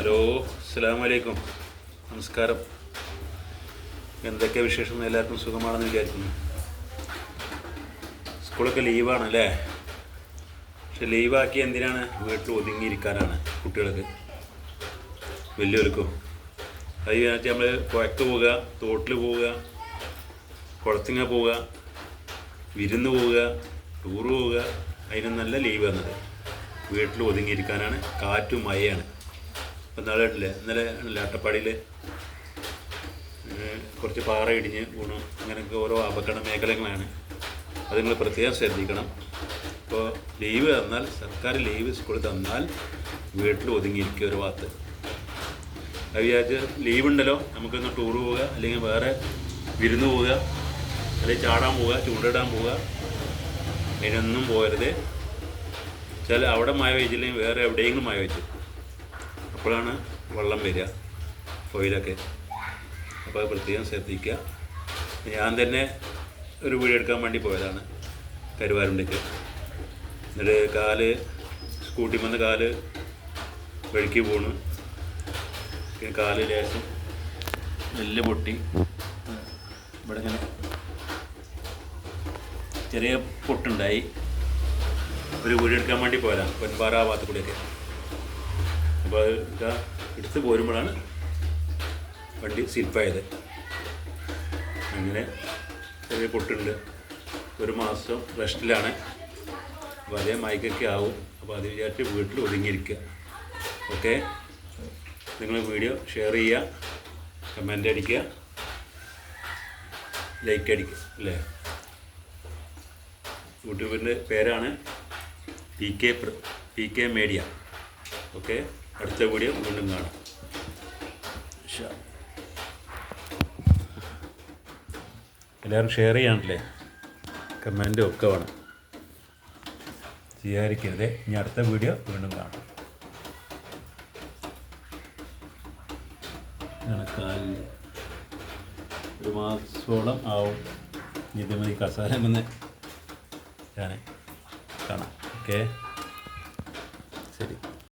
Hello അസ്സാം വലൈക്കും നമസ്കാരം. എന്തൊക്കെ വിശേഷം എല്ലാവർക്കും സുഖമാണെന്ന് വിചാരിക്കുന്നു. സ്കൂളൊക്കെ ലീവാണ് അല്ലേ പക്ഷെ ലീവാക്കി എന്തിനാണ്? വീട്ടിൽ ഒതുങ്ങിയിരിക്കാനാണ് കുട്ടികൾക്ക് വലിയവർക്കും അത് വിചാരിച്ച് നമ്മൾ പുഴക്ക് പോവുക തോട്ടിൽ പോവുക കുളത്തിങ്ങ പോവുക വിരുന്ന് പോവുക ടൂറ് പോവുക. അതിനൊന്നല്ല ലീവ് വന്നത് വീട്ടിൽ ഒതുങ്ങിയിരിക്കാനാണ്. കാറ്റും മഴയാണ്. ഇപ്പം നാളെ ഇന്നലെ ആണല്ലേ അട്ടപ്പാടിയിൽ കുറച്ച് പാറ ഇടിഞ്ഞ് വീണു. അങ്ങനെയൊക്കെ ഓരോ അപകട മേഖലകളാണ്. അത് നിങ്ങൾ പ്രത്യേകം ശ്രദ്ധിക്കണം. ഇപ്പോൾ ലീവ് തന്നാൽ സർക്കാർ ലീവ് സ്കൂളിൽ തന്നാൽ വീട്ടിൽ ഒതുങ്ങിയിരിക്കുക ഒരു ഭാഗത്ത്. അത് വിചാരിച്ച് ലീവ് ഉണ്ടല്ലോ നമുക്കൊന്ന് ടൂർ പോവുക അല്ലെങ്കിൽ വേറെ വിരുന്ന് പോവുക അല്ലെങ്കിൽ ചാടാൻ പോവുക ചൂണ്ടിടാൻ പോവുക. അതിനൊന്നും പോകരുത്. ചില അവിടെ മഴ പെയ്ച്ചില്ലെങ്കിൽ വേറെ എവിടെയെങ്കിലും മഴ വെച്ചു അപ്പോഴാണ് വെള്ളം വരിക കോയിലൊക്കെ അപ്പോൾ പ്രത്യേകം ശ്രദ്ധിക്കുക. ഞാൻ തന്നെ ഒരു വീഡിയോ എടുക്കാൻ വേണ്ടി പോയതാണ് കരുവാരുണ്ടേക്ക്. എന്നിട്ട് കാൽ സ്കൂട്ടി വന്ന് കാൽ വഴുക്കി പോണു. പിന്നെ കാൽ ലേശം നെല്ല് പൊട്ടി. ഇവിടെ ഇങ്ങനെ ചെറിയ പൊട്ടുണ്ടായി. ഒരു വീഡിയോ എടുക്കാൻ വേണ്ടി പോയതാണ് പൊൻപാറ ഭാഗത്ത് കൂടിയൊക്കെ. എടുത്ത് പോരുമ്പോഴാണ് വണ്ടി സ്ലിപ്പായത് അങ്ങനെ ചെറിയ പൊട്ടുണ്ട്. ഒരു മാസം റെസ്റ്റിലാണ് അതേ മയക്കൊക്കെ ആവും. അപ്പോൾ അത് വിചാരിച്ച് വീട്ടിൽ ഒതുങ്ങിയിരിക്കുക. ഓക്കെ നിങ്ങൾ വീഡിയോ ഷെയർ ചെയ്യുക കമന്റ് അടിക്കുക ലൈക്ക് അടിക്കുക അല്ലേ? യൂട്യൂബിന്റെ പേരാണ് P K P K media okay അടുത്ത വീഡിയോ വീണ്ടും കാണാം. എല്ലാവരും ഷെയർ ചെയ്യാണല്ലേ കമന്റും ഒക്കെ വേണം. ചെയ്യാതിരിക്കരുത് ഇനി അടുത്ത വീഡിയോ വീണ്ടും കാണാം. ഒരു മാസത്തോളം ആവും. ഇതേമാതിരി കസാല വന്ന് ഞാൻ കാണാം. ഓക്കെ